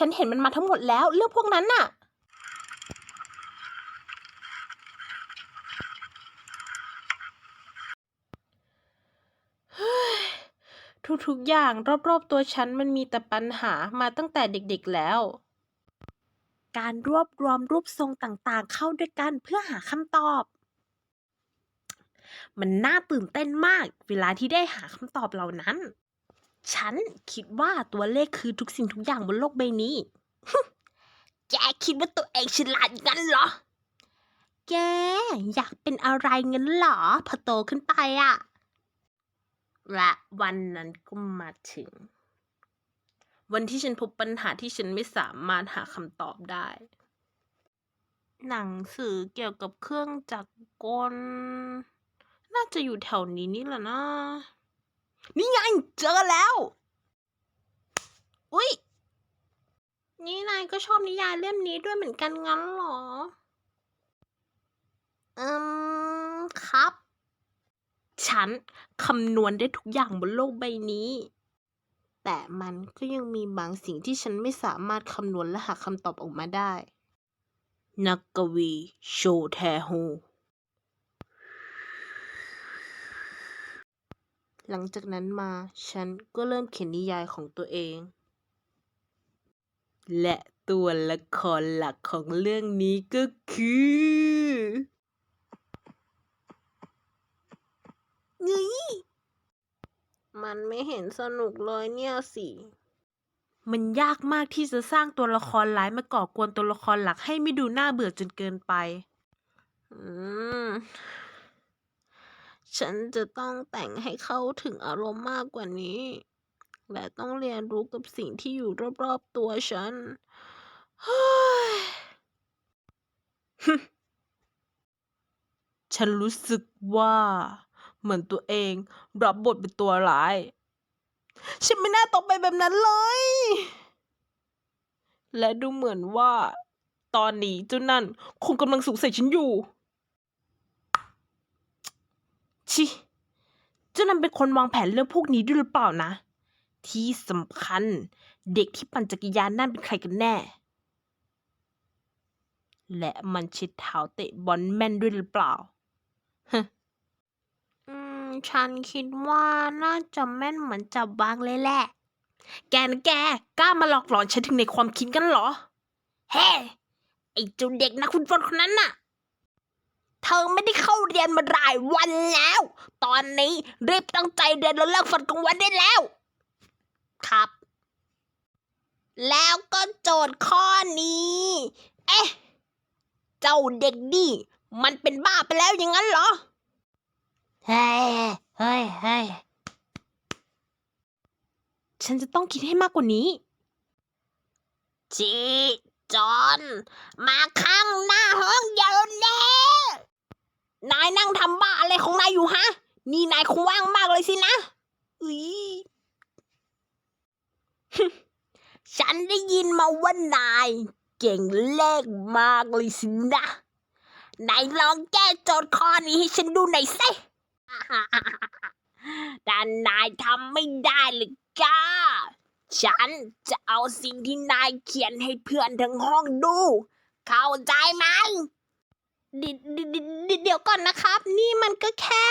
ฉันเห็นมันมาทั้งหมดแล้ว เรื่องพวกนั้นน่ะ ทุกๆอย่างรอบๆตัวฉันมันมีแต่ปัญหามาตั้งแต่เด็กๆแล้ว การรวบรวมรูปทรงต่างๆ เข้าด้วยกันเพื่อหาคำตอบ มันน่าตื่นเต้นมาก เวลาที่ได้หาคำตอบเหล่านั้น ฉันคิดว่าตัวเลขคือทุกสิ่งทุกอย่างบนโลกใบนี้ แกคิดว่าตัวเองฉลาดงั้นเหรอ แกอยากเป็นอะไรงั้นเหรอ พอโตขึ้นไปอะและวันนั้นก็มาถึง วันที่ฉันพบปัญหาที่ฉันไม่สามารถหาคำตอบได้ หนังสือเกี่ยวกับเครื่องจักรกล น่าจะอยู่แถวนี้นี่แหละนะ นี่ไงเจอแล้ว อุ๊ยนี่นายก็ชอบนิยายเล่มนี้ด้วยเหมือนกันงั้นเหรอ อืม ครับ ฉันคำนวณได้ทุกอย่างบนโลกใบนี้ แต่มันก็ยังมีบางสิ่งที่ฉันไม่สามารถคำนวณและหาคำตอบออกมาได้ นักกวี โชแทโฮ หลังจากนั้นมาฉันก็เริ่มเขียนนิยายของตัวเอง และตัวละครหลักของเรื่องนี้ก็คือเงยมันไม่เห็นสนุกเลยเนี่ยสิ มันยากมากที่จะสร้างตัวละครร้ายมาก่อกวนตัวละครหลักให้ไม่ดูน่าเบื่อจนเกินไป อืม ฉันจะต้องแต่งให้เข้าถึงอารมณ์มากกว่านี้ และต้องเรียนรู้กับสิ่งที่อยู่รอบๆตัวฉันฮฉันรู้สึกว่า เหมือนตัวเองรับบทเป็นตัวร้าย ฉันไม่น่าตกไปแบบนั้นเลย และดูเหมือนว่า ตอนนี้เจ้านั่นคงกำลังสงสัยฉันอยู่ ชิเจ้านั่นเป็นคนวางแผนเรื่องพวกนี้ด้วยหรือเปล่านะ ที่สำคัญเด็กที่ปั่นจักรยานนั่นเป็นใครกันแน่ และมันใช้เท้าเตะบอลแม่นด้วยหรือเปล่าฮอืม ฉันคิดว่าน่าจะแม่นเหมือนจับวางเลยแหละ แกนะแกกล้ามาหลอกหลอนฉันถึงในความคิดกันเหรอ เฮ้ ไอ้เจ้าเด็กนะคุณฟอนคนนั้นน่ะ เธอไม่ได้เข้าเรียนมาหลายวันแล้ว ตอนนี้รีบตั้งใจเรียนแล้วเลิกฝันกลางวันได้แล้ว ครับ แล้วก็โจทย์ข้อนี้ เอ๊ะ เจ้าเด็กนี่มันเป็นบ้าไปแล้วอย่างนั้นเหรอ เฮ้ย เฮ้ย เฮ้ย ฉันจะต้องคิดให้มากกว่านี้ จีจอน มาข้างหน้าห้องเดี๋ยวนี้ นายนั่งทำบ้าอะไรของนายอยู่ฮะ นี่นายคงว่างมากเลยสินะอุ๊ยฉันได้ยินมาว่านายเก่งเลขมากเลยสินะไหนลองแก้โจทย์ข้อนี้ให้ฉันดูหน่อยสิแต่นายทำไม่ได้เลยก้า ฉันจะเอาสิ่งที่นายเขียนให้เพื่อนทั้งห้องดู เข้าใจไหม เดเดเดเดเดี๋ยวก่อนนะครับ นี่มันก็แค่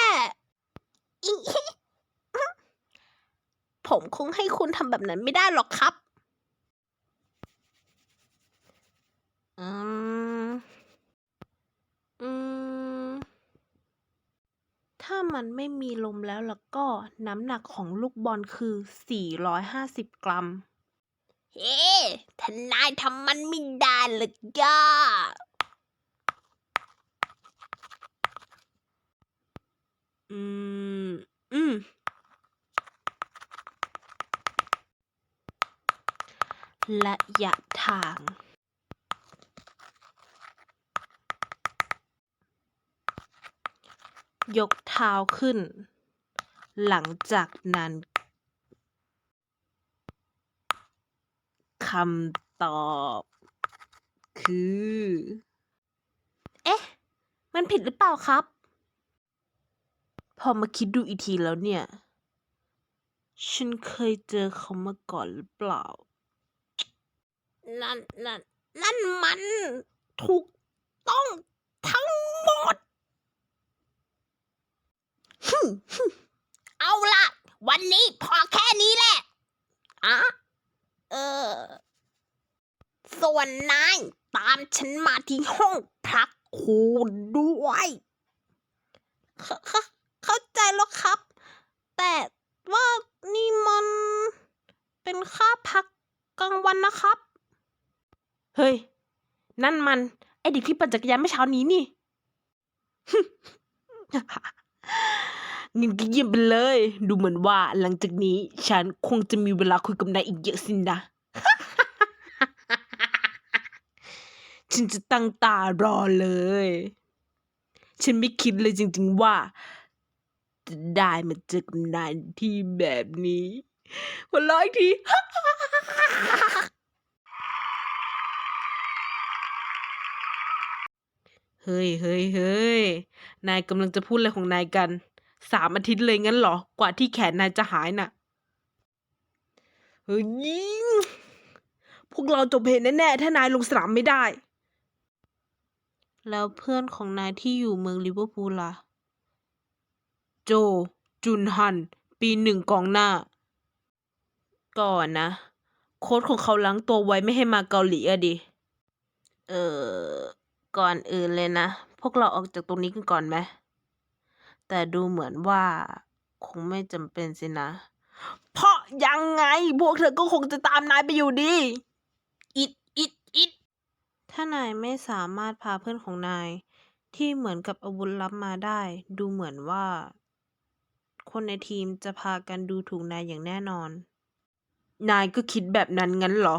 ผมคงให้คุณทำแบบนั้นไม่ได้หรอกครับ อืม อืม ถ้ามันไม่มีลมแล้วล่ะก็น้ำหนักของลูกบอลคือ 450 กรัม เฮ้ทนายทำมันไม่ได้เลยก้า อืม อืม ระยะทาง ยกเท้าขึ้น หลังจากนั้นคำตอบ คือ เอ๊ะ มันผิดหรือเปล่าครับ พอมาคิดดูอีกทีแล้วเนี่ย ฉันเคยเจอเขามาก่อนหรือเปล่า นั่นนั่นนั่นมันถูกต้องทั้งหมด เอาละวันนี้พอแค่นี้แหละอะเออ ส่วนนายตามฉันมาที่ห้องพักครูด้วย เข้าเข้าเข้าใจแล้วครับ แต่ว่านี่มันเป็นค่าพักกลางวันนะครับ เฮ้ย นั่นมัน ไอเด็กที่ปั่นจักรยานเมื่อเช้านี้นี่ เงินก็เยี่ยมไปเลย ดูเหมือนว่าหลังจากนี้ ฉันคงจะมีเวลาคุยกับนายอีกเยอะสินะ ฉันจะตั้งตารอเลย ฉันไม่คิดเลยจริงๆว่า จะได้มาเจอกับนายที่แบบนี้หัวเราะอีกที เฮ้ยเฮ้ยเฮ้ยนายกำลังจะพูดอะไรของนายกัน สามอาทิตย์เลยงั้นเหรอ กว่าที่แขนนายจะหายน่ะ เฮ้ยยิงพวกเราจบเพลงแน่ๆ ถ้านายลงสนามไม่ได้ แล้วเพื่อนของนายที่อยู่เมืองลิเวอร์พูลล่ะ โจ จุนฮัน ปีหนึ่งกองหน้า ก่อนนะ โค้ชของเขาล้างตัวไว้ไม่ให้มาเกาหลีอะดิ เออ ก่อนอื่นเลยนะ พวกเราออกจากตรงนี้กันก่อนไหม แต่ดูเหมือนว่า คงไม่จำเป็นสินะ เพราะยังไง พวกเธอก็คงจะตามนายไปอยู่ดี อิดอิดอิดถ้านายไม่สามารถพาเพื่อนของนายที่เหมือนกับอาวุธลับมาได้ ดูเหมือนว่า คนในทีมจะพากันดูถูกนายอย่างแน่นอน นายก็คิดแบบนั้นงั้นเหรอ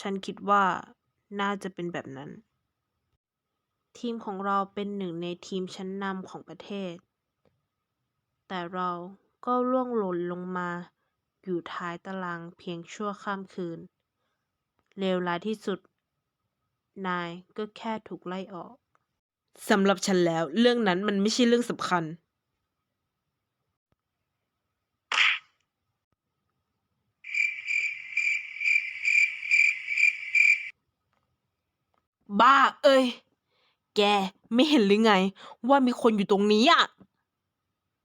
ฉันคิดว่าน่าจะเป็นแบบนั้น ทีมของเราเป็นหนึ่งในทีมชั้นนำของประเทศ แต่เราก็ร่วงหล่นลงมาอยู่ท้ายตารางเพียงชั่วข้ามคืน เลวร้ายที่สุด นายก็แค่ถูกไล่ออก สำหรับฉันแล้วเรื่องนั้นมันไม่ใช่เรื่องสำคัญ บ้า เอ้ย แกไม่เห็นหรือไง ว่ามีคนอยู่ตรงนี้อะ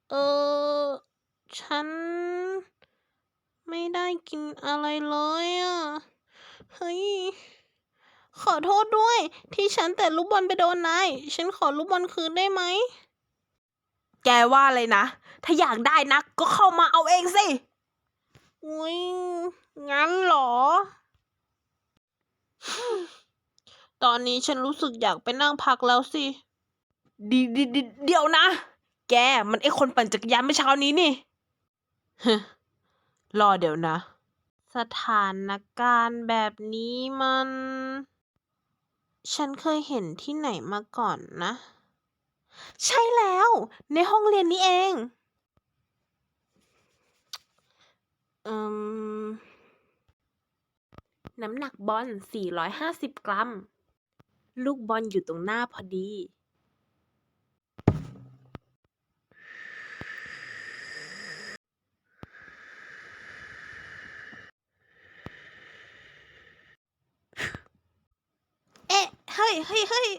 เออ ฉัน ไม่ได้กินอะไรเลยอะ เฮ้ย ขอโทษด้วย ที่ฉันแต่ลูกบอลไปโดนนาย ฉันขอลูกบอลคืนได้ไหม แกว่าอะไรนะ ถ้าอยากได้นักก็เข้ามาเอาเองสิ อุ้ยงั้นเหรอ ตอนนี้ฉันรู้สึกอยากไปนั่งพักแล้วสิดีดีดีเดี๋ยวนะ แกมันไอคนปั่นจักรยานเมื่อเช้านี้นี่ฮึรอเดี๋ยวนะ สถานการณ์แบบนี้มัน ฉันเคยเห็นที่ไหนมาก่อนนะ ใช่แล้ว ในห้องเรียนนี้เองเอืมน้ำหนักบอล450 กรัม ลูกบอลอยู่ตรงหน้าพอดีเอ๊ะเฮ้ยเฮ้ยเฮ้ย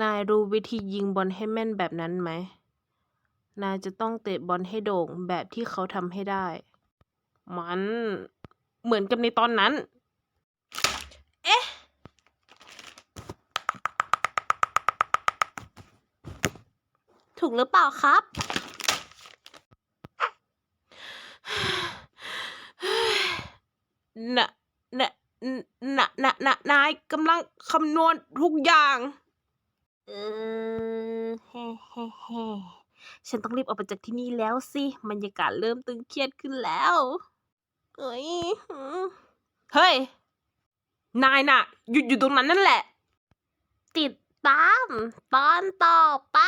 นายรู้วิธียิงบอลให้แม่นแบบนั้นไหม นายจะต้องเตะบอลให้โด่งแบบที่เขาทำให้ได้ มันเหมือนกับในตอนนั้น กหรือเปล่าครับ น่ะน่ะน่ะน่ะน่ะนายกำลังคำนวณทุกอย่าง เออเฮ้เฮ้เฮ้ฉันต้องรีบออกไปจากที่นี่แล้วสิบรรยากาศเริ่มตึงเครียดขึ้นแล้วเอ้ยหือเฮ้ย นายน่ะ หยุดอยู่ตรงนั้นนั่นแหละ ติดตามตอนต่อไป